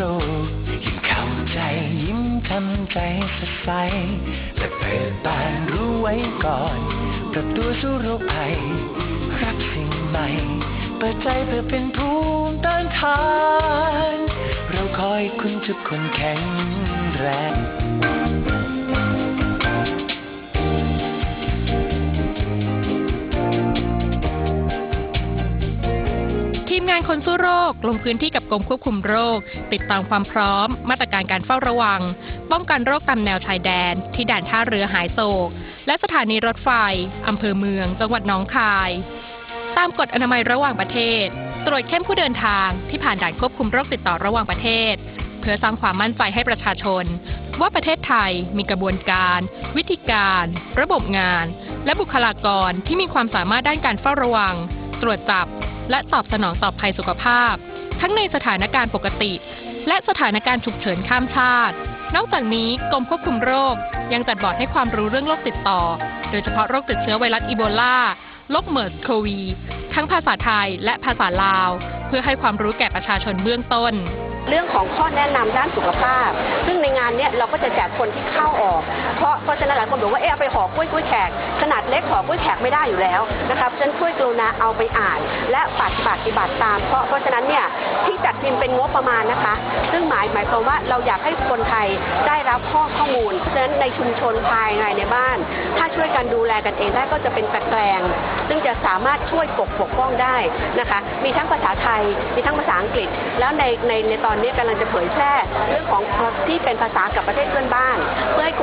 โรคยิ่งเข้าใจยิ้มทำใจสดใสและเปิดบานรู้ไว้ก่อนปรับตัวสู้โรคภัยรับสิ่งใหม่เปิดใจเพื่อเป็นภูมิต้านทาน เราคอยคุณทุกคนแข็งแรง ทีมงานคนสู้โรค ลงพื้นที่กับกรมควบคุมโรค ติดตามความพร้อม มาตรการการเฝ้าระวัง ป้องกันโรคตามแนวชายแดน ที่ด่านท่าเรือหายโศก และสถานีรถไฟอำเภอเมือง จังหวัดหนองคาย ตามกฎอนามัยระหว่างประเทศ ตรวจเข้มผู้เดินทางที่ผ่านด่านควบคุมโรคติดต่อระหว่างประเทศ เพื่อสร้างความมั่นใจให้ประชาชน ว่าประเทศไทยมีกระบวนการ วิธีการ ระบบงาน และบุคลากรที่มีความสามารถด้านการเฝ้าระวัง ตรวจจับ และตอบสนองต่อภัยสุขภาพ ทั้งในสถานการณ์ปกติ และสถานการณ์ฉุกเฉินข้ามชาติ นอกจากนี้กรมควบคุมโรค ยังจัดบอร์ดให้ความรู้เรื่องโรคติดต่อ โดยเฉพาะโรคติดเชื้อไวรัสอีโบลาโรคเมอร์สโควี ทั้งภาษาไทยและภาษาลาว เพื่อให้ความรู้แก่ประชาชนเบื้องต้นเรื่องของข้อแนะนำด้านสุขภาพ ซึ่งในงานนี้เราก็จะแจกคนที่เข้าออก เพราะเพราะฉะนั้นหลายคนบอกว่าเออไปห่อกล้วยกล้วยแขกขนาดเล็กห่อกล้วยแขกไม่ได้อยู่แล้วนะครับฉะนันช่วยกรุณาเอาไปอ่าน และปฏิบัติปฏิบัติตาม เพราะเพราะฉะนั้นเนี่ยที่จัดพิมพ์เป็นงบประมาณนะคะ ซึ่งหมายหมายความว่าเราอยากให้คนไทยได้รับข้อข้อมูล เพราะฉะนั้นในชุมชนภายในในบ้าน ถ้าช่วยกันดูแลกันเองได้ก็จะเป็นตะแกรงซึ่งจะสามารถช่วยปกปกป้องได้นะคะ มีทั้งภาษาไทย มีทั้งภาษาอังกฤษ แล้วในในในตอนนี้กำลังจะเผยแพร่เรื่องของที่เป็นภาษากับประเทศเพื่อนบ้าน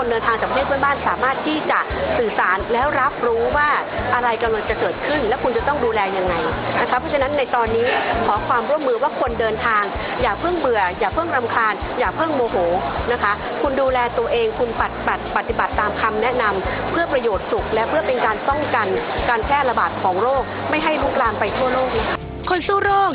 คนเดินทางจากประเทศเพื่อนบ้านสามารถที่จะสื่อสารแล้วรับรู้ว่าอะไรกำลังจะเกิดขึ้น และคุณจะต้องดูแลยังไงนะคะเพราะฉะนั้นในตอนนี้ขอความร่วมมือว่าคนเดินทาง อย่าเพิ่งเบื่อ อย่าเพิ่งรำคาญ อย่าเพิ่งโมโหนะคะ คุณดูแลตัวเองคุณปฏิบัติปฏิบัติตามคำแนะนำเพื่อประโยชน์สุข และเพื่อเป็นการป้องกันการแพร่ระบาดของโรค ไม่ให้ลุกลามไปทั่วโลกนะคะคนสู้โรค